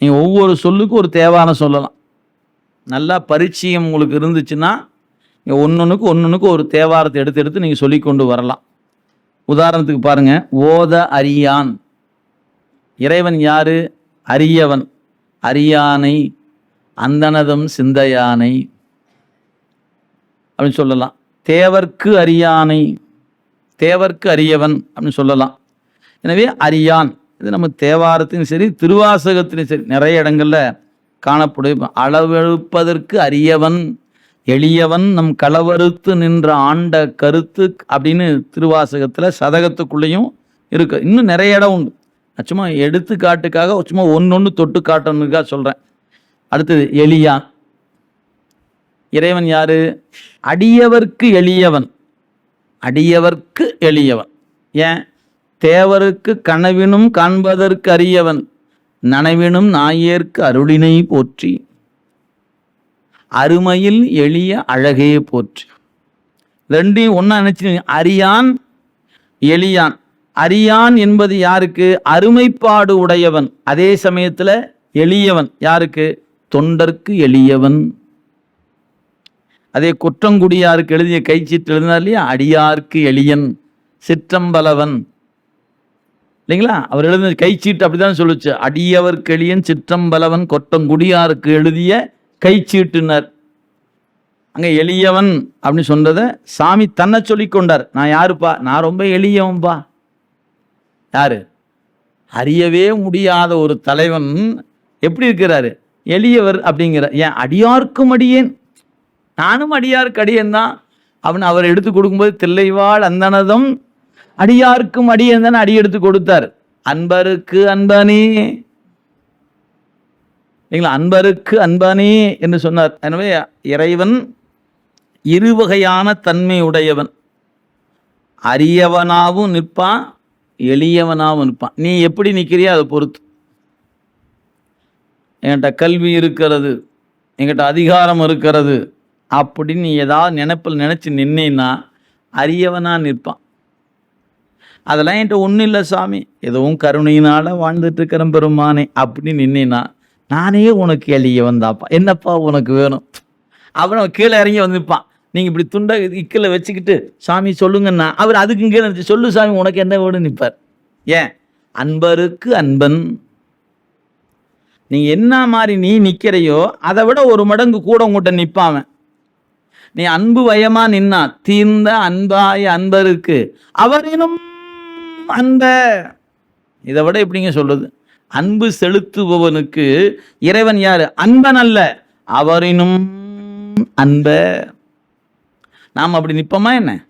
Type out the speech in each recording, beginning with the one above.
நீங்கள் ஒவ்வொரு சொல்லுக்கும் ஒரு தேவான சொல்லலாம். நல்லா பரிச்சயம் உங்களுக்கு இருந்துச்சுன்னா நீங்கள் ஒன்னொன்றுக்கு ஒன்னொன்றுக்கு ஒரு தேவாரத்தை எடுத்து எடுத்து நீங்கள் சொல்லி கொண்டு வரலாம். உதாரணத்துக்கு பாருங்க ஓத அரியான். இறைவன் யாரு? அரியவன். அரியானை அந்தனதம் சிந்தையானை அப்படின்னு சொல்லலாம். தேவர்க்கு அரியானை தேவர்க்கு அரியவன் அப்படின்னு சொல்லலாம். எனவே அரியான். இது நம்ம தேவாரத்திலும் சரி திருவாசகத்திலும் சரி நிறைய இடங்களில் காணப்படும். அளவெழுப்பதற்கு அரியவன் எளியவன் நம் களவறுத்து நின்ற ஆண்ட கருத்து அப்படின்னு திருவாசகத்தில் சதகத்துக்குள்ளேயும் இருக்கு. இன்னும் நிறைய இடம் உண்டு. நான் சும்மா எடுத்துக்காட்டுக்காக சும்மா ஒன்று தொட்டு காட்டணுக்காக சொல்கிறேன் அடுத்தது எளியான் இறைவன் யாரு? அடியவர்க்கு எளியவன். அடியவர்க்கு எளியவன். ஏன்? தேவருக்கு கனவினும் காண்பதற்கு அரியவன் நனவினும் நாயேற்கு அருளினை போற்றி. அருமையில் எளிய அழகே போற்றி. ரெண்டையும் ஒன்றா நினச்சி அரியான் எளியான். அரியான் என்பது யாருக்கு? அருமைப்பாடு உடையவன். அதே சமயத்தில் எளியவன் யாருக்கு? தொண்டர்க்கு எளியவன். அதே குற்றங்குடியாருக்கு எழுதிய கைச்சீட்டு எழுதினார் இல்லையா? அடியார்க்கு எளியன் சிற்றம்பலவன். இல்லைங்களா? அவர் எழுதின கைச்சீட்டு அப்படிதான் சொல்லுச்சு. அடியவர் எளியன் சிற்றம்பலவன் கொட்டங்குடியாருக்கு எழுதிய கைச்சீட்டுனர். அங்கே எளியவன் அப்படின்னு சொன்னதை சாமி தன்னை சொல்லிக்கொண்டார் நான் யாருப்பா? நான் ரொம்ப எளியவன்பா. யாரு? அறியவே முடியாத ஒரு தலைவன் எப்படி இருக்கிறாரு? எளியவர் அப்படிங்கிற. ஏன்? அடியார்க்கும் அடியேன். நானும் அடியாருக்கு அடியேன் தான். அப்படின்னு அவர் எடுத்து கொடுக்கும்போது தில்லைவாள் அந்தனதம் அடியாருக்கும் அடியன் தானே அடி எடுத்து கொடுத்தார். அன்பருக்கு அன்பானே இல்லைங்களா அன்பருக்கு அன்பானே என்று சொன்னார். எனவே இறைவன் இருவகையான தன்மை உடையவன். அரியவனாகவும் நிற்பான் எளியவனாகவும் நிற்பான். நீ எப்படி நிற்கிறியோ அதை பொறுத்து. என்கிட்ட கல்வி இருக்கிறது என்கிட்ட அதிகாரம் இருக்கிறது அப்படின்னு நீ ஏதாவது நினைப்பில் நினச்சி நின்னேன்னா அரியவனாக நிற்பான். அதெல்லாம் என்கிட்ட ஒன்றும் இல்லை சாமி. எதுவும் கருணையினால் வாழ்ந்துட்டுருக்கிறேன் பெருமானே. அப்படின்னு நின்னேன்னா நானே உனக்கு எளிய வந்தாப்பா. என்னப்பா உனக்கு வேணும்? அவன் அவன் கீழே இறங்கி வந்து நிற்பான் நீங்கள் இப்படி துண்டை இக்கில் வச்சுக்கிட்டு சாமி சொல்லுங்கன்னா அவர் அதுக்கும் கீழே நினைச்சு சொல்லு சாமி உனக்கு என்ன வேணும் நிற்பார் ஏன்? அன்பருக்கு அன்பன். நீ என்ன மாதிரி நீ நிற்கிறையோ அதை விட ஒரு மடங்கு கூட உங்கள்கிட்ட நிற்பாவன் நீ அன்பு வயமாக நின்னா தீர்ந்த அன்பாய அன்பருக்கு அவரினும் அன்ப. இதை விட எப்படிங்க சொல்றது? அன்பு செலுத்துபவனுக்கு இறைவன் யாரு? அன்பன் அல்ல அவரினும் அன்ப. நாம் அப்படி நிற்போமா என்ன?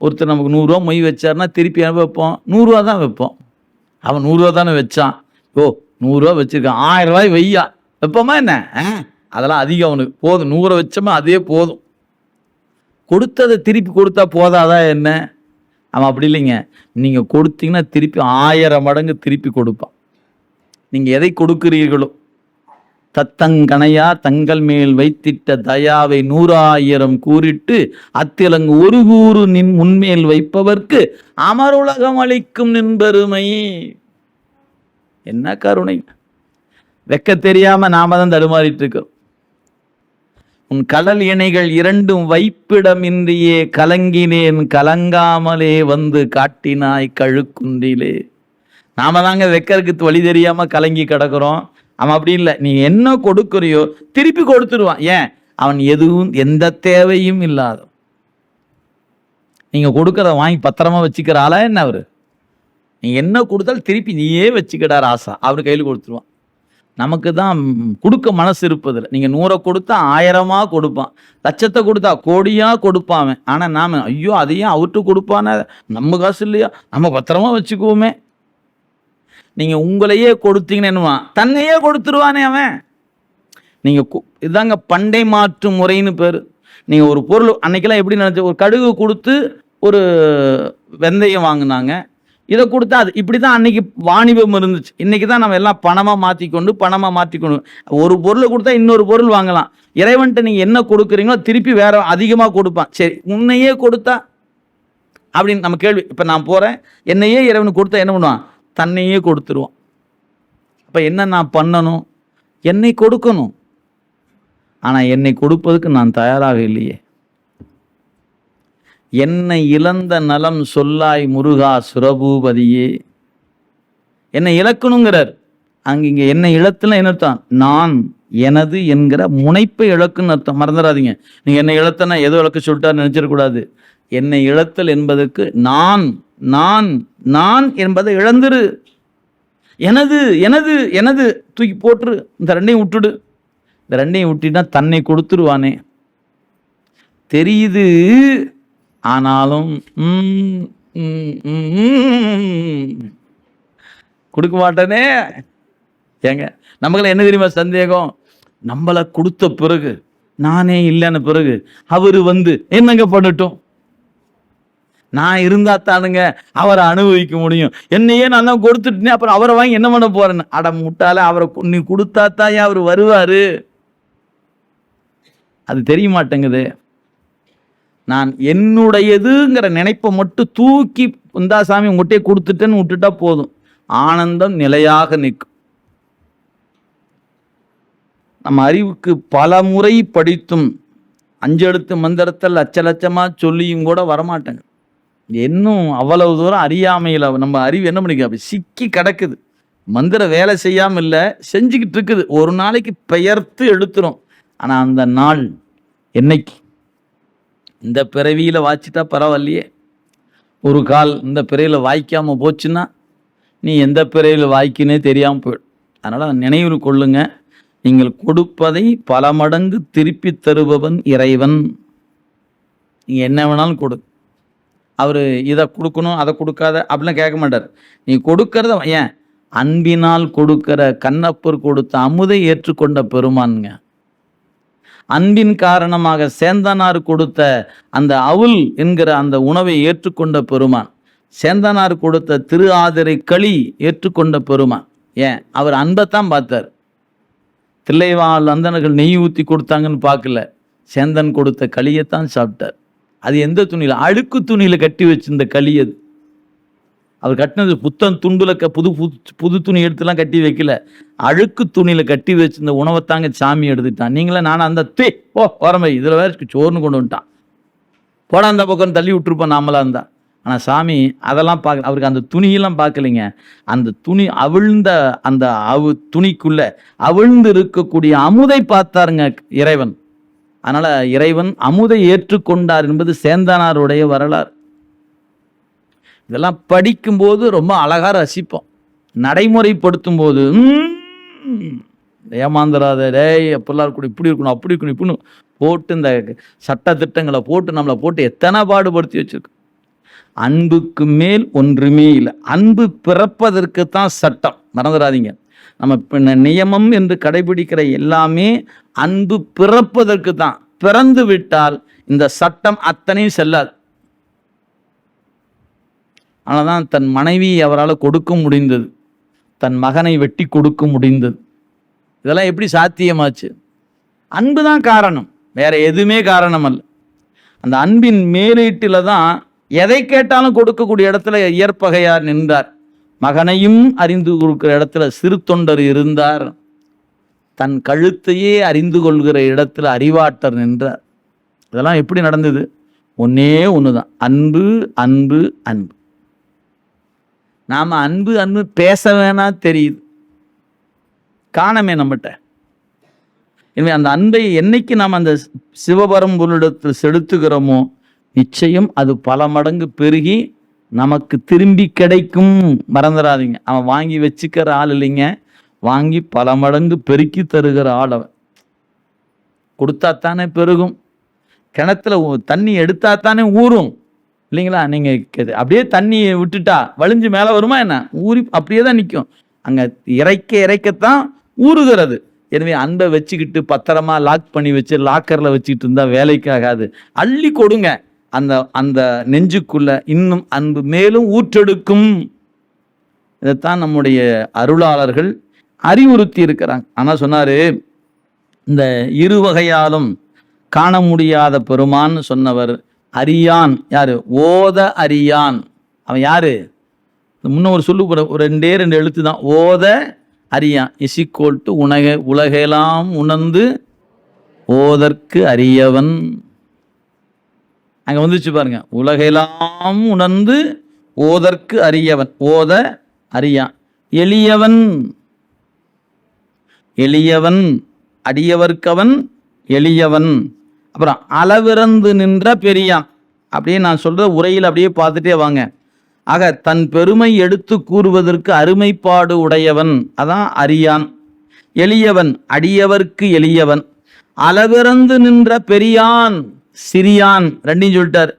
ஒருத்தர் நமக்கு நூறுரூவா மொய் வச்சாருன்னா திருப்பி என்ன வைப்போம்? நூறுரூவா தான் வைப்போம். அவன் நூறுரூவா தானே வச்சான். ஓ நூறுரூவா வச்சிருக்கான். ஆயிரம் ரூபாய் வையா. வைப்போமா என்ன? ஆ, அதெல்லாம் அதிகம் அவனுக்கு. போதும். நூறை வச்சோமா அதே போதும். கொடுத்ததை திருப்பி கொடுத்தா போதாதா என்ன? அவன் அப்படி இல்லைங்க. நீங்கள் கொடுத்தீங்கன்னா திருப்பி ஆயிரம் மடங்கு திருப்பி கொடுப்பான். நீங்கள் எதை கொடுக்கிறீர்களோ? தத்தங்கணையா தங்கள் மேல் வைத்திட்ட தயாவை நூறாயிரம் கூறிட்டு அத்திலங்கு ஒரு கூறு நின் முன்மேல் வைப்பவர்க்கு அமருலகம் அளிக்கும் நின்பருமை. என்ன கருணை. வெக்க தெரியாம நாம தான் தடுமாறிட்டு இருக்கோம் உன் கடல் இணைகள் இரண்டும் வைப்பிடமின்றியே கலங்கினேன் கலங்காமலே வந்து காட்டினாய் கழுக்குன்றிலே. நாம தாங்க வெக்கருக்கு வழி தெரியாம கலங்கி கிடக்குறோம். அவன் அப்படி இல்லை. நீ என்ன கொடுக்குறியோ திருப்பி கொடுத்துருவான். ஏன்? அவன் எதுவும் எந்த தேவையும் இல்லாத. நீங்க கொடுக்கறத வாங்கி பத்திரமா வச்சுக்கிற ஆளா என்ன அவரு? நீ என்ன கொடுத்தாலும் திருப்பி நீயே வச்சுக்கிட்டார் ஆசா அவர் கையில் கொடுத்துருவான். நமக்கு தான் கொடுக்க மனசு இருப்பதில்லை. நீங்கள் நூறை கொடுத்தா ஆயிரமா கொடுப்பான். லட்சத்தை கொடுத்தா கோடியாக கொடுப்பான் அவன். ஆனால் நாம் ஐயோ அதையும் அவர்கிட்ட கொடுப்பானே? நம்ம காசு இல்லையா? நம்ம பத்திரமா வச்சுக்குவோமே. நீங்கள் உங்களையே கொடுத்தீங்கன்னு தன்னையே கொடுத்துருவானே அவன். நீங்கள் இதாங்க பண்டை மாற்று முறைன்னு பேர். நீங்கள் ஒரு பொருள் அன்னைக்கெல்லாம் எப்படி நினச்ச ஒரு கடுகு கொடுத்து ஒரு வெந்தயம் வாங்கினாங்க. இதை கொடுத்தா அது இப்படி தான் அன்னைக்கு வாணிபம் இருந்துச்சு. இன்னைக்கு தான் நம்ம எல்லாம் பணமாக மாற்றிக்கொண்டு பணமாக மாற்றிக்கொண்டு ஒரு பொருளை கொடுத்தா இன்னொரு பொருள் வாங்கலாம். இறைவன்ட்ட நீங்கள் என்ன கொடுக்குறீங்களோ திருப்பி வேற அதிகமாக கொடுப்பான். சரி உன்னையே கொடுத்தா அப்படின்னு நம்ம கேள்வி. இப்போ நான் போகிறேன் என்னையே இறைவனுக்கு கொடுத்தா என்ன பண்ணுவான்? தன்னையே கொடுத்துருவான். அப்போ என்ன நான் பண்ணணும்? என்னை கொடுக்கணும். ஆனால் என்னை கொடுப்பதுக்கு நான் தயாராக இல்லையே. என்னை இழந்த நலம் சொல்லாய் முருகா சுரபூபதியே. என்னை இழக்கணுங்கிறார். அங்க இங்க என்னை இழத்துல என்ன அர்த்தம்? நான் எனது என்கிற முனைப்பை இழக்குன்னு அர்த்தம். மறந்துடாதீங்க. நீங்க என்னை இழத்தனா ஏதோ இழக்க சொல்லிட்டா நினைச்சிடக்கூடாது. என்னை இழத்தல் என்பதற்கு நான் நான் நான் என்பதை இழந்துரு. எனது எனது எனது. தூக்கி போட்டுரு. இந்த ரெண்டையும் விட்டுடு. இந்த ரெண்டையும் விட்டினா தன்னை கொடுத்துருவானே. தெரியுது? ஆனாலும் கொடுக்க மாட்டேனே. ஏங்க நமக்குள்ள என்ன தெரியுமா சந்தேகம்? நம்மளை கொடுத்த பிறகு நானே இல்லைன்னு பிறகு அவர் வந்து என்னங்க பண்ணட்டும்? நான் இருந்தா தானுங்க அவரை அனுபவிக்க முடியும். என்னையே நான் தான் கொடுத்துட்டேன் அப்புறம் அவரை வாங்கி என்ன பண்ண போறேன்னு? அட முட்டால அவரை நீ கொடுத்தா தான் அவர் வருவாரு. அது தெரிய மாட்டேங்குது. நான் என்னுடையதுங்கிற நினைப்பை மட்டும் தூக்கி இந்தா சாமி உங்கள்கிட்டயே கொடுத்துட்டேன்னு விட்டுட்டா போதும். ஆனந்தம் நிலையாக நிற்கும். நம்ம அறிவுக்கு பல முறை படித்தும் அஞ்செழுத்து மந்திரத்தை லட்ச லட்சமாக சொல்லியும் கூட வரமாட்டேங்க இன்னும் அவ்வளவு தூரம் அறியாமையில் நம்ம அறிவு என்ன பண்ணிக்க அப்படி சிக்கி கிடக்குது. மந்திரம் வேலை செய்யாம இல்லை செஞ்சுக்கிட்டு இருக்குது. ஒரு நாளைக்கு பெயர்த்து எழுத்துறோம். ஆனால் அந்த நாள் என்னைக்கு? இந்த பிறவியில் வாச்சிட்டா பரவாயில்லையே. ஒரு கால் இந்த பிறையில் வாய்க்காமல் போச்சுன்னா நீ எந்த பிறையில் வாய்க்குன்னே தெரியாமல் போயிடும். அதனால் நினைவில் கொள்ளுங்க. நீங்கள் கொடுப்பதை பல மடங்கு திருப்பி தருபவன் இறைவன். நீ என்ன வேணாலும் கொடு. அவர் இதை கொடுக்கணும் அதை கொடுக்காத அப்படிலாம் கேட்க மாட்டார். நீ கொடுக்கறத ஏன்? அன்பினால் கொடுக்கிற கண்ணப்பர் கொடுத்த அமுதை ஏற்றுக்கொண்ட பெருமானுங்க. அன்பின் காரணமாக சேந்தனார் கொடுத்த அந்த அவுல் என்கிற அந்த உணவை ஏற்றுக்கொண்ட பெருமான். சேந்தனார் கொடுத்த திரு ஆதிரை களி ஏற்றுக்கொண்ட பெருமான். ஏன்? அவர் அன்பைத்தான் பார்த்தார். தில்லைவாள் அந்தனர்கள் நெய் ஊற்றி கொடுத்தாங்கன்னு பார்க்கல. சேந்தன் கொடுத்த களியைத்தான் சாப்பிட்டார். அது எந்த துணியில்? அழுக்கு துணியில் கட்டி வச்சிருந்த களி அது. அவர் கட்டினது புத்தன் துண்டுல க புது புது புது துணி எடுத்துலாம் கட்டி வைக்கல. அழுக்கு துணியில் கட்டி வச்சிருந்த தாங்க சாமி எடுத்துட்டான் நீங்களே நானும் அந்த தே ஓ ஓரமை இதில் வேற சோறுன்னு கொண்டு வந்துட்டான். போட அந்த பக்கம் தள்ளி விட்டுருப்போம் நாமளாக இருந்தா. ஆனால் சாமி அதெல்லாம் பார்க்க அவருக்கு அந்த துணியெல்லாம் பார்க்கலைங்க. அந்த துணி அவிழ்ந்த அந்த அவு துணிக்குள்ள அவிழ்ந்து இருக்கக்கூடிய அமுதை பார்த்தாருங்க இறைவன். அதனால் இறைவன் அமுதை ஏற்றுக்கொண்டார் என்பது சேந்தனாருடைய வரலாறு. இதெல்லாம் படிக்கும்போது ரொம்ப அழகாக ரசிப்போம். நடைமுறைப்படுத்தும் போது ஏமாந்துடாத டேய் அப்படிலாம் இருக்கணும் இப்படி இருக்கணும் அப்படி இருக்கணும் இப்படின்னு போட்டு இந்த சட்ட திட்டங்களை போட்டு நம்மளை போட்டு எத்தனை பாடுபடுத்தி வச்சிருக்கு அன்புக்கு மேல் ஒன்றுமே இல்லை. அன்பு பிறப்பதற்கு தான் சட்டம். மறந்துடாதீங்க நம்ம நியமம் என்று கடைபிடிக்கிற எல்லாமே அன்பு பிறப்பதற்கு தான். பிறந்து விட்டால் இந்த சட்டம் அத்தனையும் செல்லாது. ஆனால் தன் மனைவி அவரால் கொடுக்க முடிந்தது. தன் மகனை வெட்டி கொடுக்க முடிந்தது. இதெல்லாம் எப்படி சாத்தியமாச்சு? அன்பு தான் காரணம். வேற எதுவுமே காரணம் அல்ல அந்த அன்பின் மேலீட்டில் தான் எதை கேட்டாலும் கொடுக்கக்கூடிய இடத்துல இயற்பகையார் நின்றார். மகனையும் அறிந்து கொடுக்கிற இடத்துல சிறு தொண்டர் இருந்தார். தன் கழுத்தையே அறிந்து கொள்கிற இடத்துல அறிவாட்டர் நின்றார். இதெல்லாம் எப்படி நடந்தது? ஒன்னே ஒன்று தான் அன்பு அன்பு அன்பு. நாம் அன்பு அன்பு பேச வேணா தெரியுது. காணமே நம்மகிட்ட எனவே அந்த அன்பை என்னைக்கு நாம் அந்த சிவபரம்பொருளிடத்தில் செலுத்துகிறோமோ நிச்சயம் அது பல மடங்கு பெருகி நமக்கு திரும்பி கிடைக்கும். மறந்துடாதீங்க அவன் வாங்கி வச்சுக்கிற ஆள் இல்லைங்க. வாங்கி பல மடங்கு பெருக்கி தருகிற ஆள் அவன். கொடுத்தா தானே பெருகும். கிணத்துல தண்ணி எடுத்தா தானே ஊறும். இல்லைங்களா? நீங்கள் அப்படியே தண்ணியை விட்டுட்டா வழிஞ்சு மேலே வருமா என்ன? ஊறி அப்படியே தான் நிற்கும் அங்கே இறைக்க இறைக்கத்தான் ஊறுகிறது. எனவே அன்பை வச்சுக்கிட்டு பத்திரமா லாக் பண்ணி வச்சு லாக்கரில் வச்சுக்கிட்டு இருந்தால் வேலைக்கு ஆகாது அள்ளி கொடுங்க. அந்த அந்த நெஞ்சுக்குள்ள இன்னும் அன்பு மேலும் ஊற்றெடுக்கும். இதைத்தான் நம்முடைய அருளாளர்கள் அறிவுறுத்தி இருக்கிறாங்க. ஆனால் சொன்னார் இந்த இரு வகையாலும் காண முடியாத பெருமான்னு சொன்னவர் அறியான் யாரு? ஓத அறியான் அவன் யாரு? முன்ன ஒரு சொல்லு போற ஒரு ரெண்டே ரெண்டு எழுத்து தான். ஓத அறியான் இசிக்கோல் டு உலக உலகெல்லாம் உணர்ந்து ஓதற்கு அரியவன். அங்க வந்துச்சு பாருங்க. உலகெல்லாம் உணர்ந்து ஓதற்கு அறியவன் ஓத அறியான் எளியவன். எளியவன். அடியவர்க்கவன் எளியவன். அப்புறம் அளவிறந்து நின்ற பெரியான். அப்படியே நான் சொல்கிற உரையில் அப்படியே பார்த்துட்டே வாங்க. ஆக தன் பெருமை எடுத்து கூறுவதற்கு அருமைப்பாடு உடையவன். அதான் அரியான். எளியவன் அடியவர்க்கு எளியவன். அளவிறந்து நின்ற பெரியான் சிறியான் ரெண்டையும் சொல்லிட்டார்.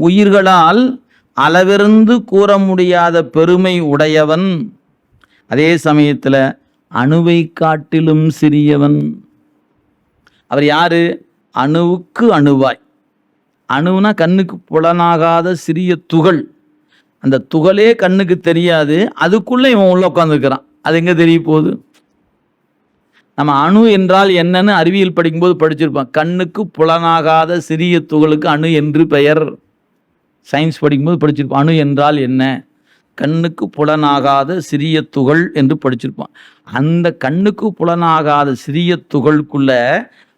உயிர்களால் அளவிறந்து கூற முடியாத பெருமை உடையவன். அதே சமயத்தில் அணுவை காட்டிலும் சிறியவன். அவர் யாரு? அணுவுக்கு அணுவாய். அணுனா கண்ணுக்கு புலனாகாத சிறிய துகள். அந்த துகளே கண்ணுக்கு தெரியாது. அதுக்குள்ளே இவன் உள்ள உட்காந்துருக்கிறான் அது எங்கே தெரிய போகுது? நம்ம அணு என்றால் என்னன்னு அறிவியல் படிக்கும்போது படிச்சிருப்பான் கண்ணுக்கு புலனாகாத சிறிய துகளுக்கு அணு என்று பெயர். சயின்ஸ் படிக்கும்போது படிச்சிருப்பான் அணு என்றால் என்ன? கண்ணுக்கு புலனாகாத சிறிய துகள் என்று படிச்சிருப்பான் அந்த கண்ணுக்கு புலனாகாத சிறிய துகளுக்குள்ள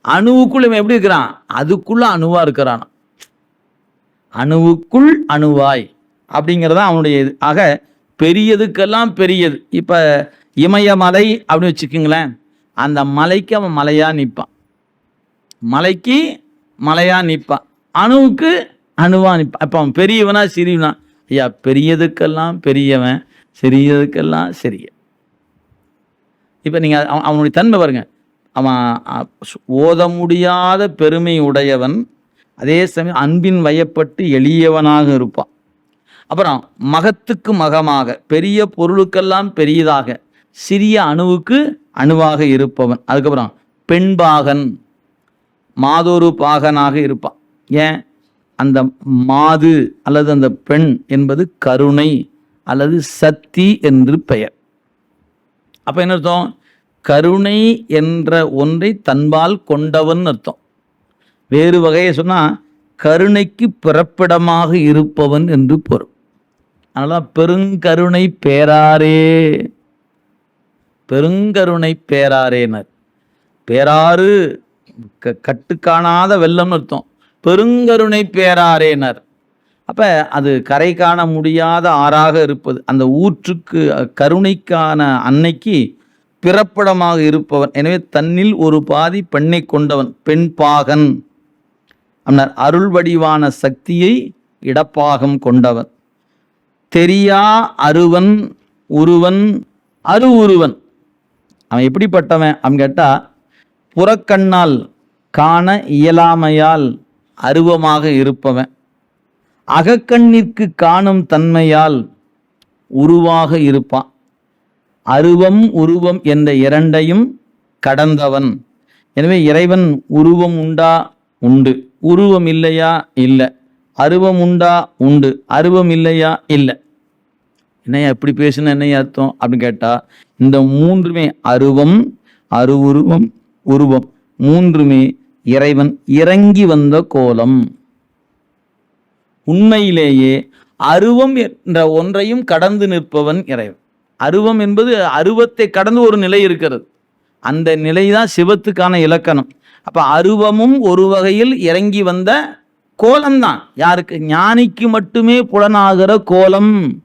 அணுவுக்குள் இவன் எப்படி இருக்கிறான்? அதுக்குள்ள அணுவா இருக்கிறான். அணுவுக்குள் அணுவாய் அப்படிங்கிறது தான் அவனுடைய இது. ஆக பெரியதுக்கெல்லாம் பெரியது. இப்போ இமயமலை அப்படின்னு வச்சுக்கோங்களேன். அந்த மலைக்கு அவன் மலையா நிற்பான். மலைக்கு மலையா நிற்பான். அணுவுக்கு அணுவாக நிற்பான். அப்போ அவன் பெரியவனா சிறியவனா? ஐயா பெரியதுக்கெல்லாம் பெரியவன் சிறியதுக்கெல்லாம் சிறிய இப்போ நீங்கள் அவனுடைய தன்மை பாருங்கள் அவன் ஓத முடியாத பெருமை உடையவன் அதே சமயம் அன்பின் வயப்பட்டு எளியவனாக இருப்பான். அப்புறம் மகத்துக்கு மகமாக பெரிய பொருளுக்கெல்லாம் பெரியதாக சிறிய அணுவுக்கு அணுவாக இருப்பவன். அதுக்கப்புறம் பெண்பாகன் மாதொரு பாகனாக இருப்பான். ஏன்? அந்த மாது அல்லது அந்த பெண் என்பது கருணை அல்லது சக்தி என்று பெயர். அப்போ என்ன அர்த்தம்? கருணை என்ற ஒன்றை தன்பால் கொண்டவன் அர்த்தம். வேறு வகையை சொன்னால் கருணைக்கு பிறப்பிடமாக இருப்பவன் என்று பொருள். அதனால் பெருங்கருணை பேராரே. பெருங்கருணை பேராரேனர். பேராறு க- கட்டுக்காணாத வெள்ளம்னு அர்த்தம். பெருங்கருணை பேராரேனர். அப்போ அது கரை காண முடியாத ஆறாக இருப்பது. அந்த ஊற்றுக்கு கருணைக்கான அன்னைக்கு பிறப்பிடமாக இருப்பவன். எனவே தன்னில் ஒரு பாதி பெண்ணை கொண்டவன். பெண் பாகன். அன்னார் அருள் வடிவான சக்தியை இடப்பாகம் கொண்டவன். தெரியா அருவன் உருவன் அரு உருவன். அவன் எப்படிப்பட்டவன் அவன் கேட்டால் புறக்கண்ணால் காண இயலாமையால் அருவமாக இருப்பவன். அகக்கண்ணிற்கு காணும் தன்மையால் உருவாக இருப்பான். அருவம் உருவம் என்ற இரண்டையும் கடந்தவன். எனவே இறைவன் உருவம் உண்டா? உண்டு. உருவம் இல்லையா? இல்லை. அருவம் உண்டா? உண்டு. அருவம் இல்லையா? இல்லை. என்னையா எப்படி பேசுன என்னையா அர்த்தம்? அப்படின்னு கேட்டால் இந்த மூன்றுமே அருவம் அருவுருவம் உருவம். மூன்றுமே இறைவன் இறங்கி வந்த கோலம். உண்மையிலேயே அருவம் என்ற ஒன்றையும் கடந்து நிற்பவன் இறைவன். அருவம் என்பது அருவத்தை கடந்து ஒரு நிலை இருக்கிறது. அந்த நிலை தான் சிவத்துக்கான இலக்கணம். அப்போ அருவமும் ஒரு வகையில் இறங்கி வந்த கோலம்தான். யாருக்கு? ஞானிக்கு மட்டுமே புலனாகிற கோலம்.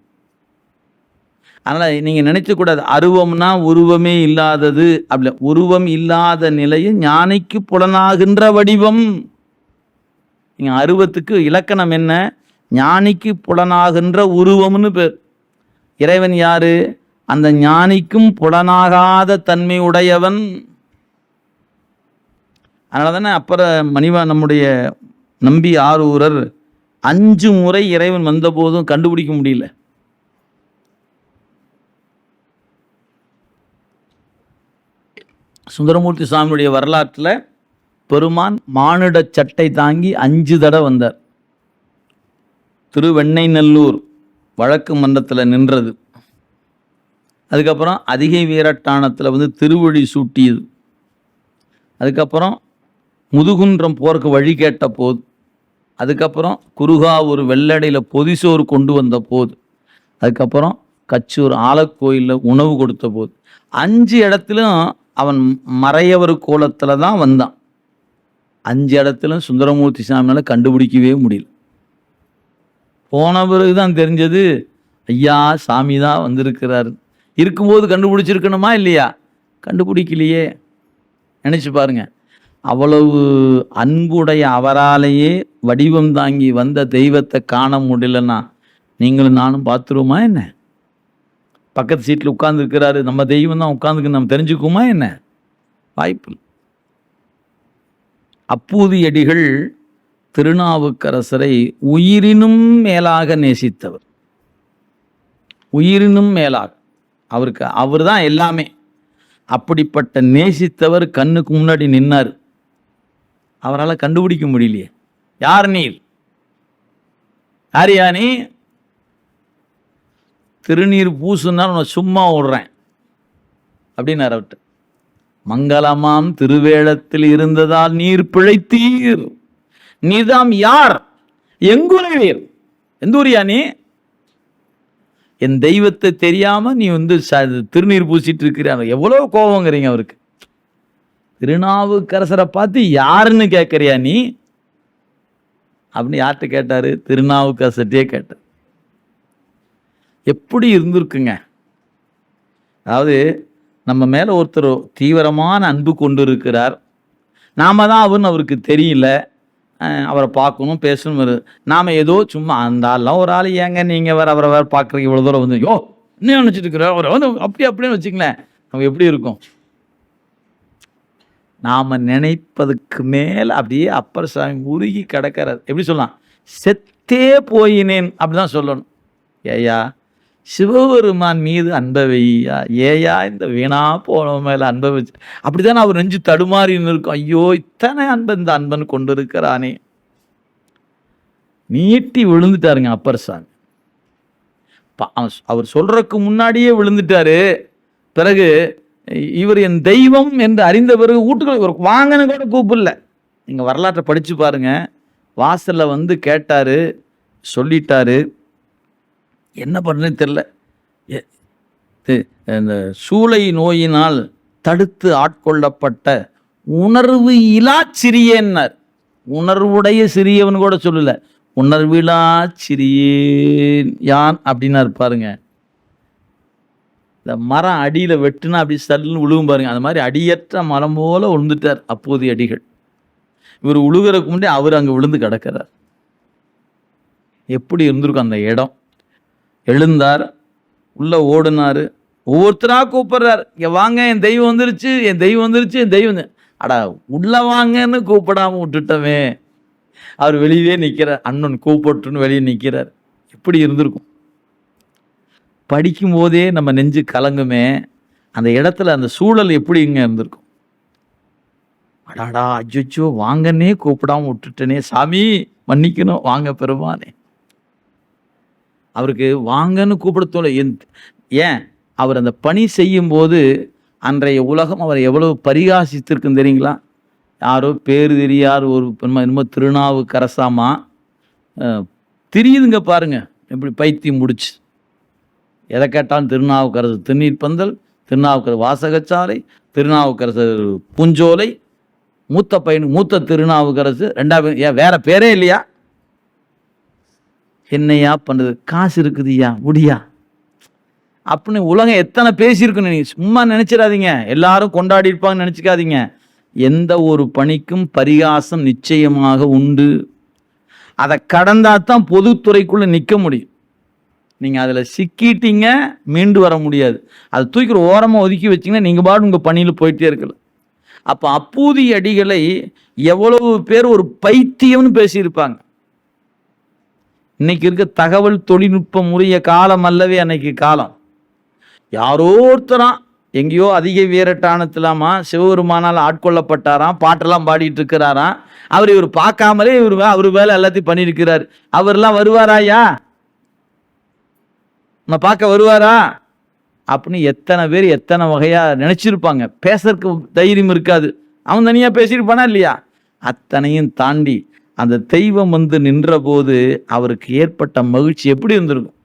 அதனால் நீங்கள் நினைச்சக்கூடாது அருவம்னா உருவமே இல்லாதது. அப்படி உருவம் இல்லாத நிலையில் ஞானிக்கு புலனாகின்ற வடிவம். நீங்கள் அருவத்துக்கு இலக்கணம் என்ன? ஞானிக்கு புலனாகின்ற உருவம்னு பேர். இறைவன் யாரு? அந்த ஞானிக்கும் புலனாகாத தன்மை உடையவன் அதனால தானே அப்புறம் மணிவா நம்முடைய நம்பி ஆரூரர் அஞ்சு முறை இறைவன் வந்தபோதும் கண்டுபிடிக்க முடியல. சுந்தரமூர்த்தி சுவாமியுடைய வரலாற்றில் பெருமான் மானிட சட்டை தாங்கி அஞ்சு தடவை வந்தார். திருவெண்ணைநல்லூர் வழக்கு மன்றத்தில் நின்றது. அதுக்கப்புறம் அதிகை வீரட்டானத்தில் வந்து திருவழி சூட்டியது. அதுக்கப்புறம் முதுகுன்றம் போருக்கு வழி கேட்ட போது அதுக்கப்புறம் குருகா ஒரு வெள்ளடையில் பொதிசோறு கொண்டு வந்த போது அதுக்கப்புறம் கச்சூர் ஆலக்கோயிலில் உணவு கொடுத்த போது அஞ்சு இடத்துலையும் அவன் மறையவர் கோலத்தில் தான் வந்தான். அஞ்சு இடத்துலையும் சுந்தரமூர்த்தி சாமியால் கண்டுபிடிக்கவே முடியல. போன பிறகு தான் தெரிஞ்சது ஐயா சாமி தான் வந்திருக்கிறார். இருக்கும்போது கண்டுபிடிச்சிருக்கணுமா இல்லையா? கண்டுபிடிக்கலையே. நினச்சி பாருங்க. அவ்வளவு அன்புடைய அவராலேயே வடிவம் தாங்கி வந்த தெய்வத்தை காண முடியலன்னா நீங்களும் நானும் பார்த்துருவோமா என்ன? பக்கத்து சீட்டில் உட்காந்துருக்கிறாரு நம்ம தெய்வம் தான் உட்காந்துக்கு நம்ம தெரிஞ்சுக்குமா என்ன? வாய்ப்பு இல்லை. அப்பூதியடிகள் திருநாவுக்கரசரை உயிரினும் மேலாக நேசித்தவர். உயிரினும் மேலாக. அவருக்கு அவர் தான் எல்லாமே. அப்படிப்பட்ட நேசித்தவர் கண்ணுக்கு முன்னாடி நின்னார். அவரால் கண்டுபிடிக்க முடியலையே. யார் நீர்? யாரியா நீ? திருநீர் பூசுன்னா உன்னை சும்மா விடுறேன். அப்படின்னு அவர்கிட்ட. மங்களமாம் திருவேளத்தில் இருந்ததால் நீர் பிழைத்தீர். நீதாம் யார்? எங்குறைவீர் எந்த ஊரியா நீ? என் தெய்வத்தை தெரியாம நீ வந்து ச- திருநீர் பூசிட்டு இருக்கிற எவ்வளவு கோபங்கிறீங்க அவருக்கு. திருநாவுக்கரசரை பார்த்து யாருன்னு கேட்கறியா நீ? அப்படின்னு யார்கிட்ட கேட்டாரு? திருநாவுக்கரசர்கிட்டயே கேட்டார். எப்படி இருந்திருக்குங்க? அதாவது நம்ம மேலே ஒருத்தர் தீவிரமான அன்பு கொண்டு இருக்கிறார் நாம தான் அவர்னு அவருக்கு தெரியல. அவரை பார்க்கணும் பேசணும் வரு- நாம் ஏதோ சும்மா அந்த ஆள்லாம் ஒரு ஆள் ஏங்க நீங்கள் வேறு அவரை வேறு பார்க்குறீங்க இவ்வளோ தூரம் வந்து யோ இன்னும் நினச்சிட்டு இருக்கிற? அவரை வந்து அப்படி அப்படின்னு வச்சுங்களேன் நம்ம எப்படி இருக்கும்? நாம் நினைப்பதுக்கு மேலே அப்படியே அப்பர் சாமி உருகி கிடக்கிறார். எப்படி சொல்லலாம்? செத்தே போயினேன் அப்படிதான் சொல்லணும். ஏயா சிவபெருமான் மீது அன்பவையா ஏயா இந்த வீணா போன மேல அன்பை வச்சு அப்படிதான் அவர் நெஞ்சு தடுமாறின்னு இருக்கும். ஐயோ இத்தனை அன்பன் இந்த அன்பன் கொண்டு இருக்கிறானே நீட்டி விழுந்துட்டாருங்க அப்பர் சாமி. அவர் சொல்றதுக்கு முன்னாடியே விழுந்துட்டாரு. பிறகு இவர் என் தெய்வம் என்று அறிந்த பிறகு வீட்டுக்குள்ள இவர் வாங்கன்னு கூட கூப்பிடல. நீங்கள் வரலாற்றை படித்து பாருங்க. வாசலில் வந்து கேட்டார் சொல்லிட்டாரு. என்ன பண்ணுறேன்னு தெரில இந்த சூளை நோயினால் தடுத்து ஆட்கொள்ளப்பட்ட உணர்வு இலா சிறியன்னார். உணர்வுடைய சிறியவன் கூட சொல்லல. உணர்விலா சிறியேன் யான் அப்படின்னா பாருங்க. இந்த மரம் அடியில் வெட்டுனா அப்படி சல்லுன்னு விழுகும் பாருங்க. அந்த மாதிரி அடியற்ற மரம் போல விழுந்துட்டார் அப்போதைய அடிகள். இவர் உழுகிறதுக்கு முன்னாடி அவர் அங்கே விழுந்து கிடக்கிறார். எப்படி இருந்திருக்கும் அந்த இடம்? எழுந்தார் உள்ளே ஓடினார். ஒவ்வொருத்தராக கூப்பிட்றாரு. இங்கே வாங்க என் தெய்வம் வந்துருச்சு என் தெய்வம் வந்துருச்சு என் தெய்வம் அடா உள்ளே வாங்கன்னு கூப்பிடாம விட்டுட்டோமே. அவர் வெளியவே நிற்கிறார் அண்ணன் கூப்பிட்டுன்னு வெளியே நிற்கிறார் எப்படி இருந்திருக்கும்? படிக்கும் போதே நம்ம நெஞ்சு கலங்குமே. அந்த இடத்துல அந்த சூழல் எப்படி இங்கே இருந்திருக்கும்? அடாடா அஜ்ஜோ வாங்கன்னே கூப்பிடாம விட்டுட்டனே. சாமி மன்னிக்கணும். வாங்க பெருமானே. அவருக்கு வாங்கன்னு கூப்பிட தோணு என்- ஏன்? அவர் அந்த பணி செய்யும்போது அன்றைய உலகம் அவர் எவ்வளவு பரிகாசித்திருக்குன்னு தெரியுங்களா? யாரோ பேர் தெரியார் ஒரு என்னமோ திருநாவுக்கரசாமா. தெரியுதுங்க பாருங்க எப்படி பைத்தியம் முடிச்சு. எதை கேட்டாலும் திருநாவுக்கரசு திருநீர் பந்தல் திருநாவுக்கரசு வாசகச்சாலை திருநாவுக்கரசர் பூஞ்சோலை மூத்த பையன் மூத்த திருநாவுக்கரசு ரெண்டாவது ஏன் வேற பேரே இல்லையா? என்னையா பண்ணுது? காசு இருக்குதுய்யா? முடியா அப்படின்னு உலகம் எத்தனை பேசியிருக்குன்னு நீ சும்மா நினைச்சிடாதீங்க. எல்லாரும் கொண்டாடி இருப்பாங்கன்னு நினைச்சுக்காதீங்க. எந்த ஒரு பணிக்கும் பரிகாசம் நிச்சயமாக உண்டு. அதை கடந்தா தான் பொதுத்துறைக்குள்ளே நிற்க முடியும். நீங்கள் அதில் சிக்கிட்டீங்க மீண்டு வர முடியாது. அதை தூக்கிற ஓரமாக ஒதுக்கி வச்சீங்கன்னா நீங்கள் பாட்டு உங்கள் பணியில் போயிட்டே இருக்கலாம். அப்போ அப்பூதி அடிகளை எவ்வளவு பேர் ஒரு பைத்தியம்னு பேசியிருப்பாங்க. இன்னைக்கு இருக்க தகவல் தொழில்நுட்பம் உரிய காலம் அல்லவே அன்னைக்கு காலம். யாரோ ஒருத்தரா எங்கேயோ அதிக வீரட்டானத்திலாமா சிவபெருமானால் ஆட்கொள்ளப்பட்டாராம் பாட்டெல்லாம் பாடிட்டு இருக்கிறாராம் அவர் இவர் பார்க்காமலே இவர் அவர் வேலை எல்லாத்தையும் பண்ணியிருக்கிறார். அவர்லாம் வருவாராயா நான் பார்க்க வருவாரா? அப்படின்னு எத்தனை பேர் எத்தனை வகையா நினைச்சிருப்பாங்க. பேசுறதுக்கு தைரியம் இருக்காது. அவன் தனியா பேசியிருப்பானா இல்லையா? அத்தனையும் தாண்டி அந்த தெய்வம் வந்து நின்றபோது அவருக்கு ஏற்பட்ட மகிழ்ச்சி எப்படி இருந்திருக்கும்?